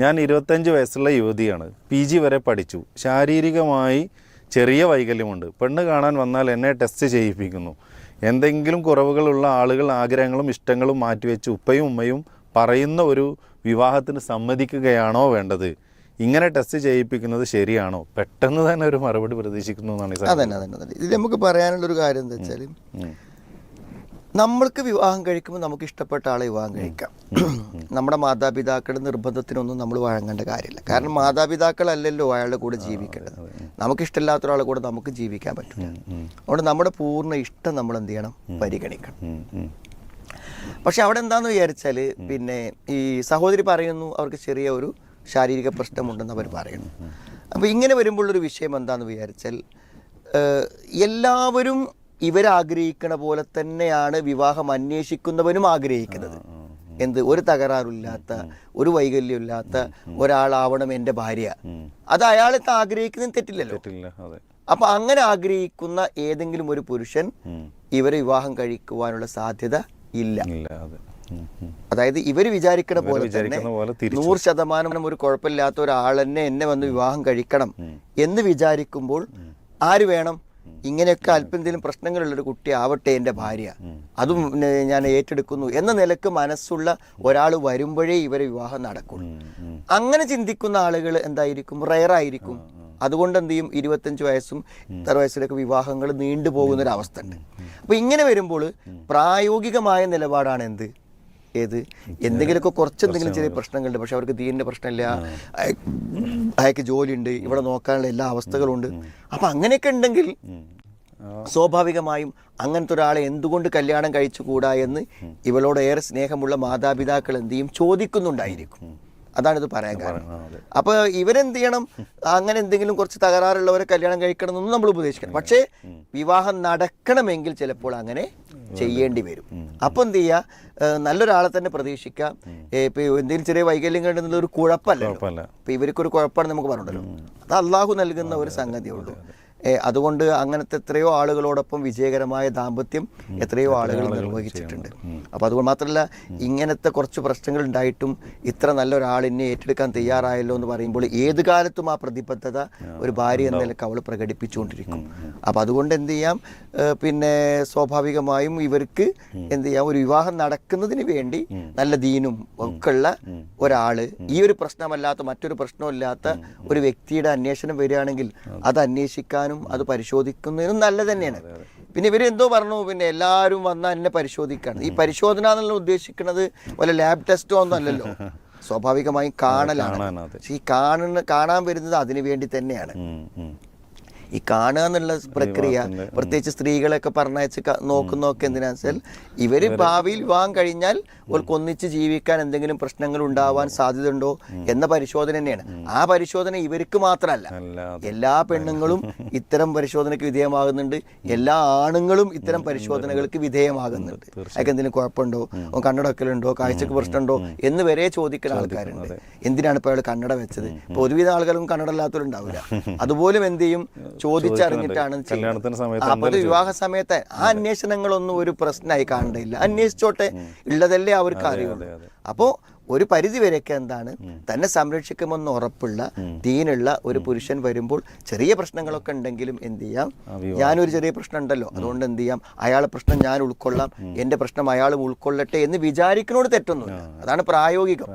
ഞാൻ ഇരുപത്തഞ്ച് വയസ്സുള്ള യുവതിയാണ്. പി ജി വരെ പഠിച്ചു. ശാരീരികമായി ചെറിയ വൈകല്യമുണ്ട്. പെണ്ണ് കാണാൻ വന്നാൽ എന്നെ ടെസ്റ്റ് ചെയ്യിപ്പിക്കുന്നു. എന്തെങ്കിലും കുറവുകളുള്ള ആളുകൾ ആഗ്രഹങ്ങളും ഇഷ്ടങ്ങളും മാറ്റിവെച്ച് ഉപ്പയും ഉമ്മയും പറയുന്ന ഒരു വിവാഹത്തിന് സമ്മതിക്കുകയാണോ വേണ്ടത്? ഇങ്ങനെ ടെസ്റ്റ് ചെയ്യിപ്പിക്കുന്നത് ശരിയാണോ? പെട്ടെന്ന് തന്നെ ഒരു മറുപടി പ്രതീക്ഷിക്കുന്നു എന്നാണ് അതന്നെ അതന്നെ അതന്നെ. നമുക്ക് പറയാനുള്ള ഒരു കാര്യം എന്താ വെച്ചാൽ നമ്മൾക്ക് വിവാഹം കഴിക്കുമ്പോൾ നമുക്ക് ഇഷ്ടപ്പെട്ട ആളെ വിവാഹം കഴിക്കാം. നമ്മുടെ മാതാപിതാക്കളുടെ നിർബന്ധത്തിനൊന്നും നമ്മൾ വഴങ്ങേണ്ട കാര്യമില്ല. കാരണം മാതാപിതാക്കളല്ലല്ലോ അയാളുടെ കൂടെ ജീവിക്കേണ്ടത്. നമുക്ക് ഇഷ്ടമില്ലാത്ത ഒരാളെ കൂടെ നമുക്ക് ജീവിക്കാൻ പറ്റില്ല അതുകൊണ്ട് നമ്മുടെ പൂർണ ഇഷ്ടം നമ്മൾ എന്ത് ചെയ്യണം? പരിഗണിക്കണം. പക്ഷെ അവിടെ എന്താന്ന് വിചാരിച്ചാൽ പിന്നെ ഈ സഹോദരി പറയുന്നു അവർക്ക് ചെറിയ ഒരു ശാരീരിക പ്രശ്നമുണ്ടെന്ന് അവർ പറയുന്നു. അപ്പോൾ ഇങ്ങനെ വരുമ്പോഴൊരു വിഷയം എന്താന്ന് വിചാരിച്ചാൽ എല്ലാവരും ഇവരാഗ്രഹിക്കണ പോലെ തന്നെയാണ് വിവാഹം അന്വേഷിക്കുന്നവനും ആഗ്രഹിക്കുന്നത്. എന്ത്? ഒരു തകരാറില്ലാത്ത ഒരു വൈകല്യമില്ലാത്ത ഒരാളാവണം എന്റെ ഭാര്യ. അത് അയാളത്തെ ആഗ്രഹിക്കുന്നതിന് തെറ്റില്ലല്ലോ. അപ്പൊ അങ്ങനെ ആഗ്രഹിക്കുന്ന ഏതെങ്കിലും ഒരു പുരുഷൻ. ഇവരെ വിവാഹം കഴിക്കുവാനുള്ള സാധ്യത ഇല്ല. അതായത് ഇവർ വിചാരിക്കണ പോലെ തന്നെ നൂറ് ശതമാനം ഒരു കുഴപ്പമില്ലാത്ത ഒരാൾ തന്നെ എന്നെ വന്ന് വിവാഹം കഴിക്കണം എന്ന് വിചാരിക്കുമ്പോൾ ആര് വേണം? ഇങ്ങനെയൊക്കെ അല്പം എന്തെങ്കിലും പ്രശ്നങ്ങളുള്ള ഒരു കുട്ടി ആവട്ടെ എന്റെ ഭാര്യ. അതും ഞാൻ ഏറ്റെടുക്കുന്നു എന്ന നിലയ്ക്ക് മനസ്സുള്ള ഒരാൾ വരുമ്പോഴേ ഇവരെ വിവാഹം നടക്കുള്ളൂ. അങ്ങനെ ചിന്തിക്കുന്ന ആളുകൾ എന്തായിരിക്കും? റയറായിരിക്കും അതുകൊണ്ട് എന്ത് ചെയ്യും? ഇരുപത്തഞ്ച് വയസ്സും ഇത്ര വയസ്സിലൊക്കെ വിവാഹങ്ങൾ നീണ്ടു പോകുന്നൊരവസ്ഥ ഒരു അവസ്ഥ ഉണ്ട്. അപ്പോൾ ഇങ്ങനെ വരുമ്പോൾ പ്രായോഗികമായ നിലപാടാണ് എന്ത്? ഏത്? എന്തെങ്കിലുമൊക്കെ കുറച്ച് എന്തെങ്കിലും ചെറിയ പ്രശ്നങ്ങളുണ്ട്. പക്ഷെ അവർക്ക് ദീനിന്റെ പ്രശ്നമില്ല. അയ- അയാൾക്ക് ജോലിയുണ്ട്. ഇവിടെ നോക്കാനുള്ള എല്ലാ അവസ്ഥകളും ഉണ്ട് അപ്പം അങ്ങനെയൊക്കെ ഉണ്ടെങ്കിൽ സ്വാഭാവികമായും അങ്ങനത്തെ ഒരാളെ എന്തുകൊണ്ട് കല്യാണം കഴിച്ചുകൂടാ എന്ന് ഇവളോട് ഏറെ സ്നേഹമുള്ള മാതാപിതാക്കൾ എന്ത് ചെയ്യും? ചോദിക്കുന്നുണ്ടായിരിക്കും. അതാണിത് പറയാൻ കാരണം. അപ്പോൾ ഇവരെന്ത് ചെയ്യണം? അങ്ങനെ എന്തെങ്കിലും കുറച്ച് തകരാറുള്ളവരെ കല്യാണം കഴിക്കണം എന്നൊന്നും നമ്മൾ ഉപദേശിക്കണം. പക്ഷേ വിവാഹം നടക്കണമെങ്കിൽ ചിലപ്പോൾ അങ്ങനെ ചെയ്യേണ്ടി വരും. അപ്പൊ എന്ത് ചെയ്യുക ഏഹ് നല്ലൊരാളെ തന്നെ പ്രതീക്ഷിക്കാം. ഇപ്പൊ എന്തെങ്കിലും ചെറിയ വൈകല്യം കണ്ടെന്നുള്ള ഒരു കുഴപ്പമല്ല. ഇപ്പൊ ഇവർക്കൊരു കുഴപ്പമാണ് നമുക്ക് പറഞ്ഞല്ലോ അത് അള്ളാഹു നൽകുന്ന ഒരു സംഗതിയുള്ളൂ അതുകൊണ്ട് അങ്ങനത്തെ എത്രയോ ആളുകളോടൊപ്പം വിജയകരമായ ദാമ്പത്യം എത്രയോ ആളുകൾ നിർവഹിച്ചിട്ടുണ്ട്. അപ്പോൾ അതുകൊണ്ട് മാത്രമല്ല ഇങ്ങനത്തെ കുറച്ച് പ്രശ്നങ്ങൾ ഉണ്ടായിട്ടും ഇത്ര നല്ലൊരാളിനെ ഏറ്റെടുക്കാൻ തയ്യാറായല്ലോ എന്ന് പറയുമ്പോൾ ഏത് കാലത്തും ആ പ്രതിബദ്ധത ഒരു ഭാര്യ എന്ന നിലയ്ക്ക് അവൾ പ്രകടിപ്പിച്ചുകൊണ്ടിരിക്കും. അപ്പോൾ അതുകൊണ്ട് എന്ത് ചെയ്യാം? പിന്നെ സ്വാഭാവികമായും ഇവർക്ക് എന്ത് ചെയ്യാം? ഒരു വിവാഹം നടക്കുന്നതിന് വേണ്ടി നല്ല ദീനും ഒക്കെ ഉള്ള ഒരാൾ ഈ ഒരു പ്രശ്നമല്ലാത്ത മറ്റൊരു പ്രശ്നമില്ലാത്ത ഒരു വ്യക്തിയുടെ അന്വേഷണം വരികയാണെങ്കിൽ അത് അന്വേഷിക്കാനും അത് പരിശോധിക്കുന്നതിനും നല്ലത് തന്നെയാണ്. പിന്നെ ഇവരെന്തോ പറഞ്ഞു പിന്നെ എല്ലാവരും വന്നാൽ എന്നെ പരിശോധിക്കാണ്. ഈ പരിശോധന എന്നുള്ള ഉദ്ദേശിക്കുന്നത് വല്ല ലാബ് ടെസ്റ്റോ ഒന്നും അല്ലല്ലോ. സ്വാഭാവികമായും കാണലാണ്. പക്ഷെ ഈ കാണുന്ന കാണാൻ വരുന്നത് അതിനു വേണ്ടി തന്നെയാണ്. ഈ കാണുക എന്നുള്ള പ്രക്രിയ പ്രത്യേകിച്ച് സ്ത്രീകളെയൊക്കെ പറഞ്ഞയച്ച് നോക്കുന്നൊക്കെ എന്തിനാ വെച്ചാൽ ഇവർ ഭാവിയിൽ വിവാഹം കഴിഞ്ഞാൽ അവർക്ക് ഒന്നിച്ച് ജീവിക്കാൻ എന്തെങ്കിലും പ്രശ്നങ്ങൾ ഉണ്ടാവാൻ സാധ്യത ഉണ്ടോ എന്ന പരിശോധന തന്നെയാണ്. ആ പരിശോധന ഇവർക്ക് മാത്രമല്ല. എല്ലാ പെണ്ണുങ്ങളും ഇത്തരം പരിശോധനയ്ക്ക് വിധേയമാകുന്നുണ്ട്. എല്ലാ ആണുങ്ങളും ഇത്തരം പരിശോധനകൾക്ക് വിധേയമാകുന്നുണ്ട്. അതൊക്കെ എന്തെങ്കിലും കുഴപ്പമുണ്ടോ? കണ്ണടക്കലുണ്ടോ? കാഴ്ചക്ക് പ്രശ്നമുണ്ടോ? എന്ന് വരെ ചോദിക്കുന്ന ആൾക്കാരുണ്ട്. എന്തിനാണ് ഇപ്പോൾ അയാൾ കണ്ണട വെച്ചത്? ഇപ്പൊ ഒരുവിധ ആളുകളും കണ്ണട ഇല്ലാത്തവരുണ്ടാവില്ല അതുപോലും എന്ത് ചെയ്യും? ചോദിച്ചറിഞ്ഞിട്ടാണ് ചെയ്യുന്നത്. കല്യാണത്തിന് സമയത്ത് അപ്പോൾ അപ്പൊ വിവാഹ സമയത്ത് ആ അന്വേഷണങ്ങളൊന്നും ഒരു പ്രശ്നമായി കാണണ്ടില്ല അന്വേഷിച്ചോട്ടെ ഉള്ളതല്ലേ അവർക്ക് അറിയുള്ളൂ. അതെ. അപ്പോ ഒരു പരിധി വരെയൊക്കെ എന്താണ് തന്നെ സംരക്ഷിക്കുമെന്ന് ഉറപ്പുള്ള ദീനുള്ള ഒരു പുരുഷൻ വരുമ്പോൾ ചെറിയ പ്രശ്നങ്ങളൊക്കെ ഉണ്ടെങ്കിലും എന്ത് ചെയ്യാം? ഞാനൊരു ചെറിയ പ്രശ്നം ഉണ്ടല്ലോ. അതുകൊണ്ട് എന്ത് ചെയ്യാം? അയാളെ പ്രശ്നം ഞാൻ ഉൾക്കൊള്ളാം. എന്റെ പ്രശ്നം അയാൾ ഉൾക്കൊള്ളട്ടെ എന്ന് വിചാരിക്കുന്നോട് തെറ്റൊന്നുമില്ല. അതാണ് പ്രായോഗികം.